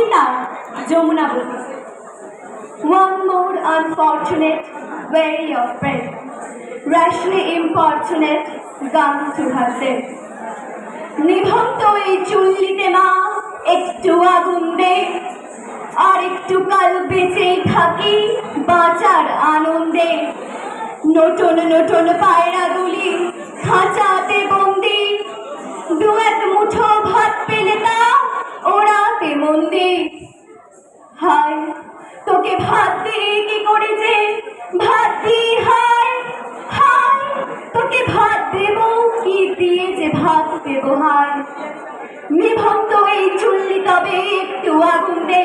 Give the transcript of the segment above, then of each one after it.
Kabita Jamunabati One more unfortunate, very of breath, rashly importunate, gone to her death. নিভন্ত এই চুল্লিতে মা একটু আগুন দে আর একটু কাল বেঁচেই থাকি বাঁচার আনন্দে নতুন নতুন পায়রা গুলি খাঁচাতে মন্দি হায়, তোকে ভাত দিয়ে কি করেছে ভাত দিয়ে, হায় হায়, তোকে ভাত দেব, কি দিয়ে যে ভাত দেব, হায়? নিভক্ত এই চুল্লি তবে একটু আগুন দে,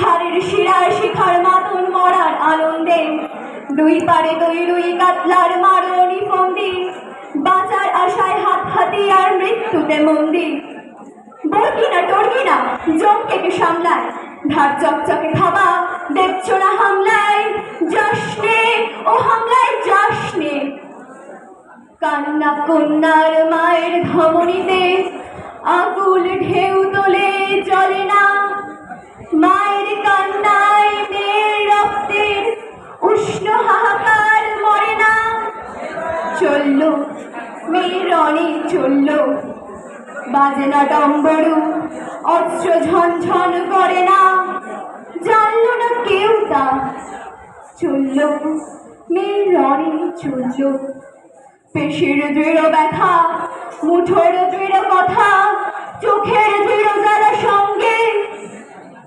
হাড়ের শিরার শিখার মাতন মরার আনন্দে দুই পারে দুই রুই কাতলার মারণি ফন্দি, বাঁচার আশায় হাত হাতিয়ার মৃত্যুতে মন্দি। বলবি না টরবি না জমকে সামলায়। ধার চকচকে খাবা দেখছ না হামলায়। যাসনে, ও হামলায় যাসনে। কান্না কন্যার মায়ের ধমনীতে আকুল ঢেউ তোলে চলে না। মায়ের কান্নায় মেয়ের রক্তের উষ্ণ হাহাকার মরে না। চলল, মেয়ের অনেক চলল বাজে না ডম্বরু? অস্ত্র ঝনঝন করে না। জানল না কেউ তা। চলল, মেয়ের রণে চলল। পেশির দৃঢ় ব্যথা, মুঠোর দৃঢ় কথা, চোখের দৃঢ় যারা সঙ্গে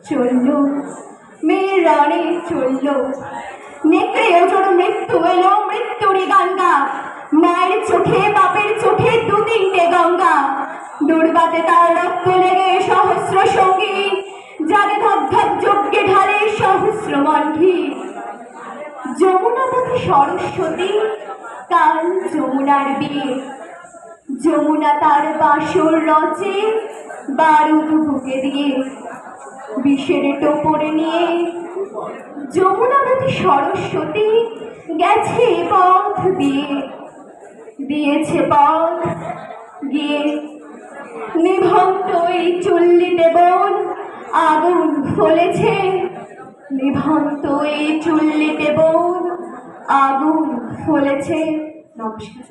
চলল, মেয়ের রণে চলল। নেকড়ে ওজোর দুর্বাতে তার রক্ত লেগে সহস্র সঙ্গী, যারে ধপ ধপ যজ্ঞে ঢালে সহস্র মণ্ঠি যমুনা পথে সরস্বতী, কাল যমুনার বিয়ে যমুনা তার বাসর রচে, বারুদ বুকে দিয়ে। বিষের টোপরে নিয়ে যমুনাবতী সরস্বতী গেছে পথ দিয়ে। দিয়েছে পথ গিয়ে নিভন্ত এই চুল্লিতে বোন আগুন ফলেছে। নিভন্ত এই চুল্লিতে বোন আগুন ফলেছে। নমস্কার।